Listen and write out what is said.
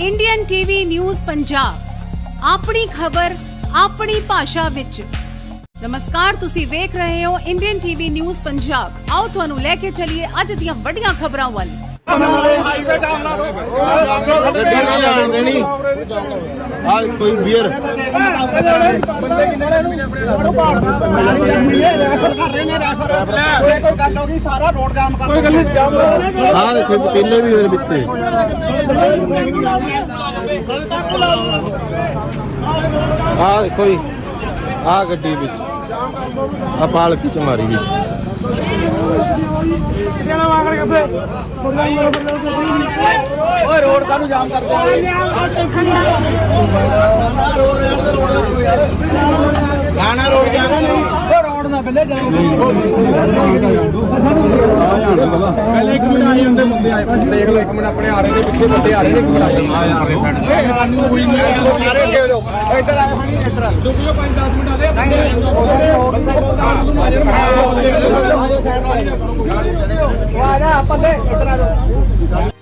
Indian TV news Punjab ਆਪਣੀ ਖਬਰ ਆਪਣੀ ਭਾਸ਼ਾ ਵਿੱਚ। ਨਮਸਕਾਰ ਤੁਸੀਂ ਵੇਖ ਰਹੇ ਹੋ ਇੰਡੀਅਨ ਟੀਵੀ ਨਿਊਜ਼ ਪੰਜਾਬ ਆਓ ਤੁਹਾਨੂੰ ਲੈ ਕੇ ਚੱਲੀਏ ਅੱਜ ਦੀਆਂ ਵੱਡੀਆਂ ਖਬਰਾਂ ਵੱਲ। ਗੱਡੀ ਨਹੀਂ ਜਾਣ ਦੇਣੀ ਆ ਕੋਈ ਬੀਅਰ ਆ ਦੇਖੋ ਪਤੀਲੇ ਵੀ ਹੋਏ ਵਿੱਚੇ ਆ ਦੇਖੋ ਜੀ ਆ ਗੱਡੀ ਵਿੱਚ ਆ ਪਾਲਕੀ ਚ ਮਾਰੀ ਵੀ। ਓਏ ਰੋਡ ਕਾਹਨੂੰ ਜਾਮ ਕਰਦੇ ਲਾਣਾ ਰੋਡ ਜਾ ਓ ਰੋਡ ਨਾ ਪਹਿਲੇ ਜਾਮ ਪਹਿਲੇ ਇੱਕ ਮਿੰਟ ਆਏ ਹੁੰਦੇ ਮੁੰਡੇ ਆਏ ਦੇਖ ਲਓ ਇੱਕ ਮਿੰਟ ਆਪਣੇ ਆ ਰਹੇ ਨੇ ਪਿੱਛੇ ਬੰਦੇ ਆ ਰਹੇ ਨੇ ਇੱਕ ਮਿੰਟ ਆ ਰਹੇ ਸਾਨੂੰ ਕੋਈ ਨਹੀਂ ਸਾਰੇ ਅੱਗੇ ਲੋ ਇੱਧਰ ਆਏ ਫੜੀ ਇੱਧਰ ਆ ਰੁਕਿਓ 5-10 ਮਿੰਟ ਆ ਦੇ ਆ ਜਾ ਆਪਾਂ ਲੈ ਇੱਧਰ ਆ ਜਾਓ।